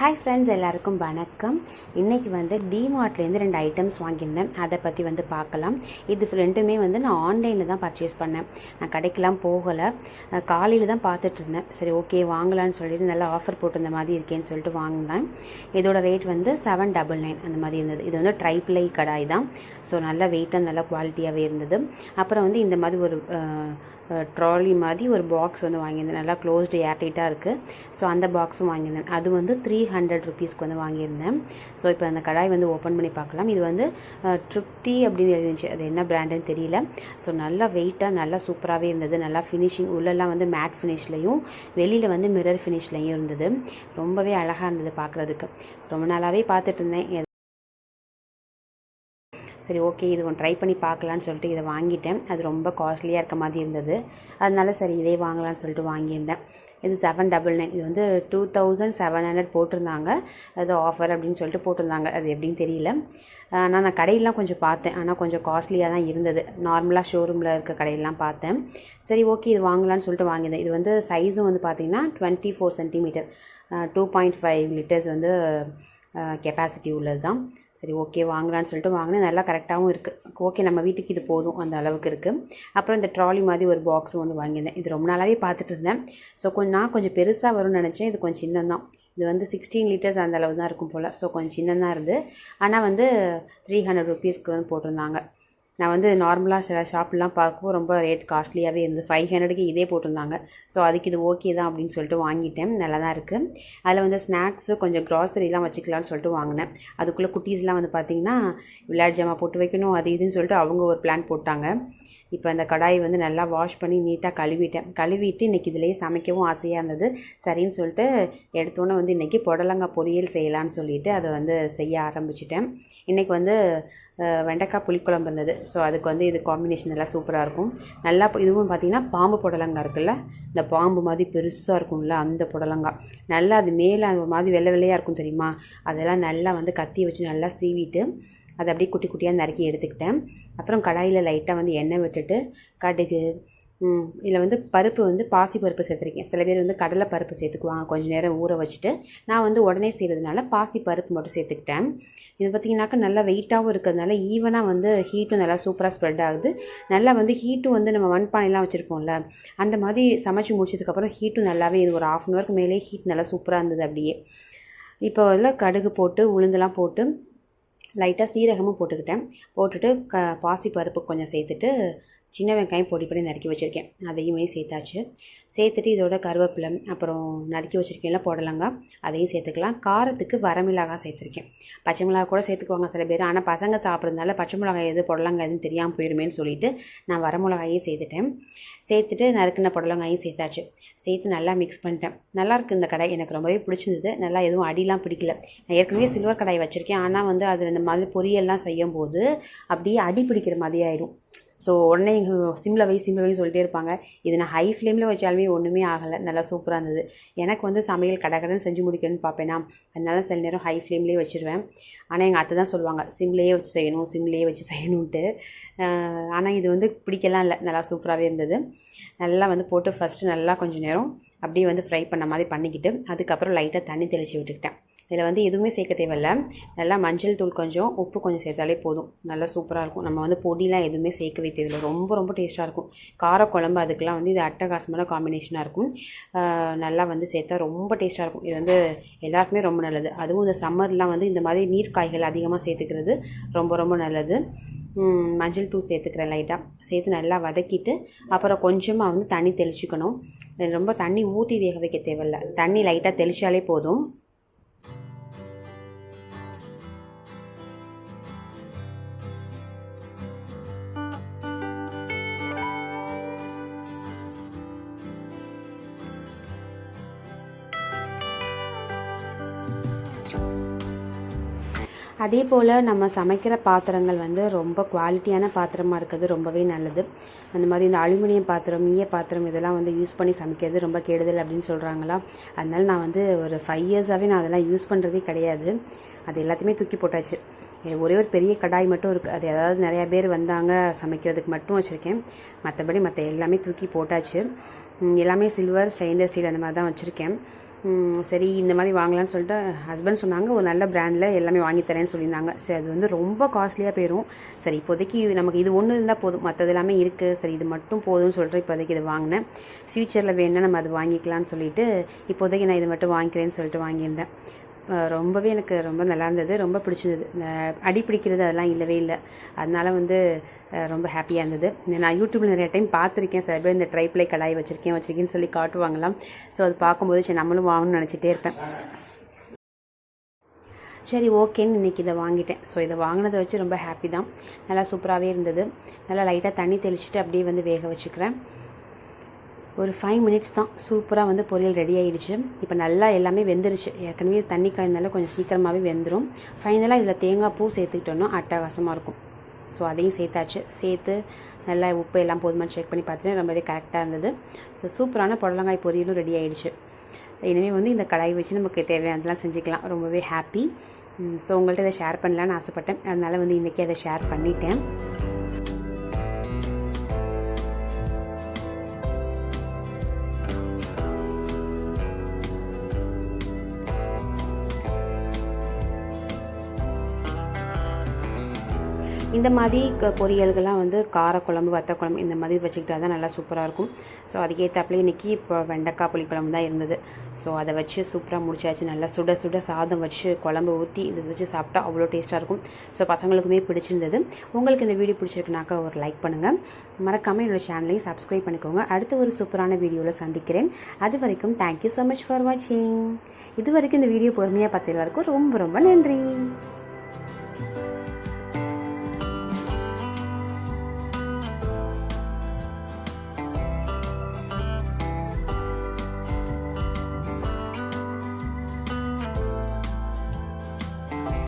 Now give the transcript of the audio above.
Hi friends எல்லாருக்கும் வணக்கம். இன்றைக்கி வந்து டிமார்ட்லேருந்து ரெண்டு ஐட்டம்ஸ் வாங்கியிருந்தேன். அதை பற்றி வந்து பார்க்கலாம். இது ரெண்டுமே வந்து நான் ஆன்லைனில் தான் பர்ச்சேஸ் பண்ணேன். நான் கடைக்கெலாம் போகலை. காலையில் தான் பார்த்துட்டு இருந்தேன் சரி ஓகே வாங்கலான்னு சொல்லிட்டு நல்லா ஆஃபர் போட்டிருந்த மாதிரி இருக்கேன்னு சொல்லிட்டு வாங்கினேன். இதோட ரேட் வந்து செவன் டபுள் நைன் அந்த மாதிரி இருந்தது. இது வந்து ட்ரைப்ளை கடாய் தான். ஸோ நல்ல வெயிட்டாக நல்ல குவாலிட்டியாகவே இருந்தது. அப்புறம் வந்து இந்த மாதிரி ஒரு ட்ராலி மாதிரி ஒரு பாக்ஸ் வந்து வாங்கியிருந்தேன். நல்லா க்ளோஸ்டு ஏர்டைட்டாக இருக்குது ஸோ அந்த பாக்ஸும் வாங்கியிருந்தேன். அது வந்து த்ரீ ஹண்ட்ரட் ருபீஸ்க்கு வந்து வாங்கியிருந்தேன். ஸோ இப்போ அந்த கடாய் வந்து ஓப்பன் பண்ணி பார்க்கலாம். இது வந்து திருப்தி அப்படின்னு எழுதிச்சு அது என்ன பிராண்டுன்னு தெரியல. ஸோ நல்லா வெயிட்டாக நல்லா சூப்பராகவே இருந்தது. நல்லா ஃபினிஷிங் உள்ளெல்லாம் வந்து மேட் ஃபினிஷ்லையும் வெளியில் வந்து மிரர் ஃபினிஷ்லையும் இருந்தது. ரொம்பவே அழகாக இருந்தது பார்க்குறதுக்கு. ரொம்ப நாளாகவே பார்த்துட்டு இருந்தேன். சரி ஓகே இது ஒன்று ட்ரை பண்ணி பார்க்கலான்னு சொல்லிட்டு இதை வாங்கிட்டேன். அது ரொம்ப காஸ்ட்லியாக இருக்க மாதிரி இருந்தது. அதனால சரி இதே வாங்கலாம்னு சொல்லிட்டு வாங்கியிருந்தேன். இது செவன் டபுள் நைன் இது வந்து டூ தௌசண்ட் செவன் ஹண்ட்ரட் போட்டிருந்தாங்க. அது ஆஃபர் அப்படின்னு சொல்லிட்டு போட்டிருந்தாங்க. அது எப்படின்னு தெரியல. ஆனால் நான் கடையெல்லாம் கொஞ்சம் பார்த்தேன். ஆனால் கொஞ்சம் காஸ்ட்லியாக தான் இருந்தது. நார்மலாக ஷோரூமில் இருக்க கடையெல்லாம் பார்த்தேன். சரி ஓகே இது வாங்கலாம்னு சொல்லிட்டு வாங்கியிருந்தேன். இது வந்து சைஸும் வந்து பார்த்தீங்கன்னா twenty four centimetre two point five litres வந்து கெப்பாசிட்டி உள்ளது தான் சரி ஓகே வாங்கலான்னு சொல்லிட்டு வாங்கினேன். நல்லா கரெக்டாகவும் இருக்குது ஓகே நம்ம வீட்டுக்கு இது போதும் அந்த அளவுக்கு இருக்குது அப்புறம் இந்த ட்ராலி மாதிரி ஒரு பாக்ஸும் வந்து வாங்கியிருந்தேன். இது ரொம்ப நாளாகவே பார்த்துட்டு இருந்தேன். ஸோ கொஞ்சம் நான் கொஞ்சம் பெருசாக வரும்னு நினச்சேன். இது கொஞ்சம் சின்னதான் இது வந்து சிக்ஸ்டீன் லிட்டர்ஸ் அந்த அளவு தான் இருக்கும் போல். ஸோ கொஞ்சம் சின்னதாக இருந்து ஆனால் வந்து த்ரீ ஹண்ட்ரட் ருபீஸ்க்கு வந்து போட்டிருந்தாங்க. நான் வந்து நார்மலாக சில ஷாப்லாம் பார்க்கவும் ரொம்ப ரேட் காஸ்ட்லியாகவே இருந்தது. ஃபைவ் ஹண்ட்ரடுக்கு இதே போட்டிருந்தாங்க. ஸோ அதுக்கு இது ஓகே தான் அப்படின்னு சொல்லிட்டு வாங்கிட்டேன். நல்லா தான் இருக்குது அதில் வந்து ஸ்நாக்ஸு கொஞ்சம் க்ராசரிலாம் வச்சுக்கலாம்னு சொல்லிட்டு வாங்கினேன். அதுக்குள்ளே குட்டீஸ்லாம் வந்து பார்த்திங்கன்னா விளையாட்டு ஜாமா போட்டு வைக்கணும் அது இதுன்னு சொல்லிட்டு அவங்க ஒரு பிளான் போட்டாங்க. இப்போ அந்த கடாயை வந்து நல்லா வாஷ் பண்ணி நீட்டாக கழுவிட்டேன். கழுவிட்டு இன்றைக்கி இதிலேயே சமைக்கவும் ஆசையாக இருந்தது. சரின்னு சொல்லிட்டு எடுத்தோன்னே வந்து இன்றைக்கி புடலங்காய் பொரியல் செய்யலான்னு சொல்லிட்டு அதை வந்து செய்ய ஆரம்பிச்சிட்டேன். இன்றைக்கி வந்து வெண்டைக்காய் புளிக்குழம்பு இருந்தது. ஸோ அதுக்கு வந்து இது காம்பினேஷன் நல்லா சூப்பராக இருக்கும். நல்லா இதுவும் பார்த்தீங்கன்னா பாம்பு புடலங்காய் இருக்குல்ல? இந்த பாம்பு மாதிரி பெருசாக இருக்கும்ல அந்த புடலங்காய் நல்லா அது மேலே அந்த மாதிரி வெள்ளை வெள்ளையாக இருக்கும் தெரியுமா? அதெல்லாம் நல்லா வந்து கத்தி வச்சு நல்லா சீவிட்டு அதை அப்படியே குட்டி குட்டியாக நறுக்கி எடுத்துக்கிட்டேன். அப்புறம் கடாயில் லைட்டாக வந்து எண்ணெய் விட்டுட்டு கடுகு இதில் வந்து பருப்பு வந்து பாசி பருப்பு சேர்த்துருக்கேன். சில பேர் வந்து கடலை பருப்பு சேர்த்துக்குவாங்க. கொஞ்சம் நேரம் ஊற வச்சுட்டு நான் வந்து உடனே செய்கிறதுனால பாசி பருப்பு மட்டும் சேர்த்துக்கிட்டேன். இது பார்த்திங்கனாக்கா நல்லா வெயிட்டாகவும் இருக்கிறதுனால ஈவனாக வந்து ஹீட்டும் நல்லா சூப்பராக ஸ்ப்ரெட் ஆகுது. நல்லா வந்து ஹீட்டும் வந்து நம்ம மண்பானைலாம் வச்சுருப்போம்ல அந்த மாதிரி சமைச்சு முடிச்சதுக்கப்புறம் ஹீட்டும் நல்லாவே இது ஒரு ஆஃப் அன் ஹவருக்கு மேலே ஹீட் நல்லா சூப்பராக இருந்தது அப்படியே. இப்போ வந்து கடுகு போட்டு உளுந்தெல்லாம் போட்டு லைட்டாக சீரகமும் போட்டுக்கிட்டேன். போட்டுட்டு க பாசி பருப்பு கொஞ்சம் சேர்த்துட்டு சின்ன வெங்காயம் பொடி பண்ணி நறுக்கி வச்சுருக்கேன். அதையுமே சேர்த்தாச்சு. சேர்த்துட்டு இதோட கருவேப்பிலை அப்புறம் நறுக்கி வச்சுருக்கேன்ல புடலங்காய் அதையும் சேர்த்துக்கலாம். காரத்துக்கு வரமிளகாய் சேர்த்துருக்கேன். பச்சை மிளகாய் கூட சேர்த்துக்குவாங்க சில பேர். ஆனால் பசங்க சாப்பிட்றதுனால பச்சை மிளகாய் எது புடலங்காய் எதுன்னு தெரியாமல் போயிருமேன்னு சொல்லிட்டு நான் வரமிளகாயே சேர்த்துட்டேன். சேர்த்துட்டு நறுக்கின புடலங்காயும் சேர்த்தாச்சு. சேர்த்து நல்லா மிக்ஸ் பண்ணிட்டேன். நல்லாயிருக்கு இந்த கடை எனக்கு ரொம்பவே பிடிச்சிருந்தது. நல்லா எதுவும் அடிலாம் பிடிக்கல. நான் ஏற்கனவே சில்வர் கடாய் வச்சுருக்கேன். ஆனால் வந்து அதில் இந்த மாதிரி பொரியல்லாம் செய்யும் போது அப்படியே அடி பிடிக்கிற மாதிரி ஆயிடும். ஸோ உடனே எங்கள் சிம்மில் வை சிம்மில் வை சொல்லிட்டே இருப்பாங்க. இது நான் ஹை ஃப்ளேமில் வச்சாலுமே ஒன்றுமே ஆகலை. நல்லா சூப்பராக இருந்தது. எனக்கு வந்து சமையல் கடை கடன் செஞ்சு முடிக்கணும்னு பார்ப்பேனா அதனால சில நேரம் ஹை ஃப்ளேம்லேயே வச்சுருவேன். ஆனால் எங்கள் அத்தை தான் சொல்லுவாங்க சிம்லேயே வச்சு செய்யணும் சிம்லேயே வச்சு செய்யணுன்ட்டு ஆனால் இது வந்து பிடிக்கலாம் இல்லை. நல்லா சூப்பராகவே இருந்தது. நல்லா வந்து போட்டு ஃபஸ்ட்டு நல்லா கொஞ்சம் நேரம் அப்படியே வந்து ஃப்ரை பண்ண மாதிரி பண்ணிக்கிட்டு அதுக்கப்புறம் லைட்டாக தண்ணி தெளித்து விட்டுக்கிட்டேன். இதில் வந்து எதுவுமே சேர்க்க தேவையில்ல. நல்லா மஞ்சள் தூள் கொஞ்சம் உப்பு கொஞ்சம் சேர்த்தாலே போதும். நல்லா சூப்பராக இருக்கும். நம்ம வந்து பொடிலாம் எதுவுமே சேர்க்கவே தேவையில்லை. ரொம்ப ரொம்ப டேஸ்ட்டாக இருக்கும். காரக்குழம்பு அதுக்கெலாம் வந்து இது அட்டகாசமான காம்பினேஷனாக இருக்கும். நல்லா வந்து சேர்த்தா ரொம்ப டேஸ்ட்டாக இருக்கும். இது வந்து எல்லாருக்குமே ரொம்ப நல்லது. அதுவும் இந்த சம்மர்லாம் வந்து இந்த மாதிரி நீர் காய்கள் அதிகமாக சேர்த்துக்கிறது ரொம்ப ரொம்ப நல்லது. மஞ்சள் தூள் சேர்த்துக்கிறேன் லைட்டாக சேர்த்து நல்லா வதக்கிட்டு அப்புறம் கொஞ்சமாக வந்து தண்ணி தெளிச்சுக்கணும். ரொம்ப தண்ணி ஊற்றி வேக வைக்க தேவையில்ல. தண்ணி லைட்டாக தெளிச்சாலே போதும். அதே போல் நம்ம சமைக்கிற பாத்திரங்கள் வந்து ரொம்ப குவாலிட்டியான பாத்திரமாக இருக்கிறது ரொம்பவே நல்லது. அந்த மாதிரி இந்த அலுமினியம் பாத்திரம் ஈய பாத்திரம் இதெல்லாம் வந்து யூஸ் பண்ணி சமைக்கிறது ரொம்ப கெடுதல் அப்படின்னு சொல்கிறாங்களா அதனால் நான் வந்து ஒரு ஃபைவ் இயர்ஸாகவே நான் அதெல்லாம் யூஸ் பண்ணுறதே கிடையாது. அது எல்லாத்தையுமே தூக்கி போட்டாச்சு. ஒரே ஒரு பெரிய கடாய் மட்டும் இருக்குது அது ஏதாவது நிறையா பேர் வந்தாங்க சமைக்கிறதுக்கு மட்டும் வச்சுருக்கேன். மற்றபடி மற்ற எல்லாமே தூக்கி போட்டாச்சு. எல்லாமே சில்வர் ஸ்டெயின்லெஸ் ஸ்டீல் அந்த மாதிரி தான் வச்சுருக்கேன். சரி இந்த மாதிரி வாங்கலாம்னு சொல்லிட்டு ஹஸ்பண்ட் சொன்னாங்க. ஒரு நல்ல பிராண்டில் எல்லாமே வாங்கி தரேன்னு சொல்லியிருந்தாங்க. சரி அது வந்து ரொம்ப காஸ்ட்லியாக போயிடும் சரி இப்போதைக்கு நமக்கு இது ஒன்று இருந்தால் போதும். மற்றது எல்லாமே இருக்குது சரி இது மட்டும் போதும்னு சொல்லிட்டு இப்போதைக்கு இது வாங்கினேன். ஃப்யூச்சரில் வேணுன்னா நம்ம அது வாங்கிக்கலாம்னு சொல்லிட்டு இப்போதைக்கு நான் இது மட்டும் வாங்கிக்கிறேன்னு சொல்லிட்டு வாங்கியிருந்தேன். ரொம்பவே எனக்கு ரொம்ப நல்லா இருந்தது. ரொம்ப பிடிச்சிருந்தது. அடி பிடிக்கிறது அதெல்லாம் இல்லவே இல்லை. அதனால் வந்து ரொம்ப ஹாப்பியாக இருந்தது. நான் யூடியூப்பில் நிறைய டைம் பார்த்துருக்கேன் சில பேர் இந்த ட்ரைப்ளை கடாய் வச்சுருக்கேன் வச்சுருக்கேன்னு சொல்லி காட்டுவாங்களாம். ஸோ அது பார்க்கும்போது சரி நம்மளும் வாங்கணும்னு நினச்சிட்டே இருப்பேன். சரி ஓகேன்னு இன்றைக்கி இதை வாங்கிட்டேன். ஸோ இதை வாங்கினதை வச்சு ரொம்ப ஹாப்பி தான். நல்லா சூப்பராகவே இருந்தது. நல்லா லைட்டாக தண்ணி தெளிச்சுட்டு அப்படியே வந்து வேக வச்சுக்கிறேன். ஒரு ஃபைவ் மினிட்ஸ் தான் சூப்பராக வந்து பொரியல் ரெடி ஆகிடுச்சு இப்போ நல்லா எல்லாமே வெந்துருச்சு. ஏற்கனவே தண்ணி கலந்தால கொஞ்சம் சீக்கிரமாகவே வெந்துடும் ஃபைனலாக இதில் தேங்காய் பூ சேர்த்துக்கிட்டோன்னா அட்டகாசமாக இருக்கும். ஸோ அதையும் சேர்த்தாச்சு. சேர்த்து நல்லா உப்பு எல்லாம் போதுமான செக் பண்ணி பார்த்துட்டு ரொம்பவே கரெக்டாக இருந்தது. ஸோ சூப்பரான புடலங்காய் பொரியலும் ரெடி ஆகிடுச்சு இனிமேல் வந்து இந்த கடாய் வச்சு நமக்கு தேவையானதெல்லாம் செஞ்சுக்கலாம். ரொம்பவே ஹாப்பி ஸோ உங்கள்கிட்ட இதை ஷேர் பண்ணலான்னு ஆசைப்பட்டேன். அதனால் வந்து இன்றைக்கி அதை ஷேர் பண்ணிட்டேன். இந்த மாதிரி க- பொரியல்கள்லாம் வந்து காரக்குழம்பு வத்தக்குழம்பு இந்த மாதிரி வச்சுக்கிட்டா தான் நல்லா சூப்பராக இருக்கும். ஸோ அதுக்கேற்றாப்புல இன்றைக்கி இப்போ வெண்டைக்காய் புளிக்குழம்பு தான் இருந்தது. ஸோ அதை வச்சு சூப்பராக முடிச்சாச்சு. நல்லா சுட சுட சாதம் வச்சு குழம்பு ஊற்றி இதை வச்சு சாப்பிட்டா அவ்வளோ டேஸ்ட்டாக இருக்கும். ஸோ பசங்களுக்குமே பிடிச்சிருந்தது. உங்களுக்கு இந்த வீடியோ பிடிச்சிருக்குனாக்கா ஒரு லைக் பண்ணுங்கள் மறக்காமல் என்னோடய சேனலையும் சப்ஸ்கிரைப் பண்ணிக்கோங்க. அடுத்த ஒரு சூப்பரான வீடியோவில் சந்திக்கிறேன். அது வரைக்கும் தேங்க்யூ ஸோ மச் ஃபார் வாட்சிங் இது வரைக்கும் இந்த வீடியோ பொறுமையாக பார்த்து எல்லாருக்கும் ரொம்ப ரொம்ப நன்றி.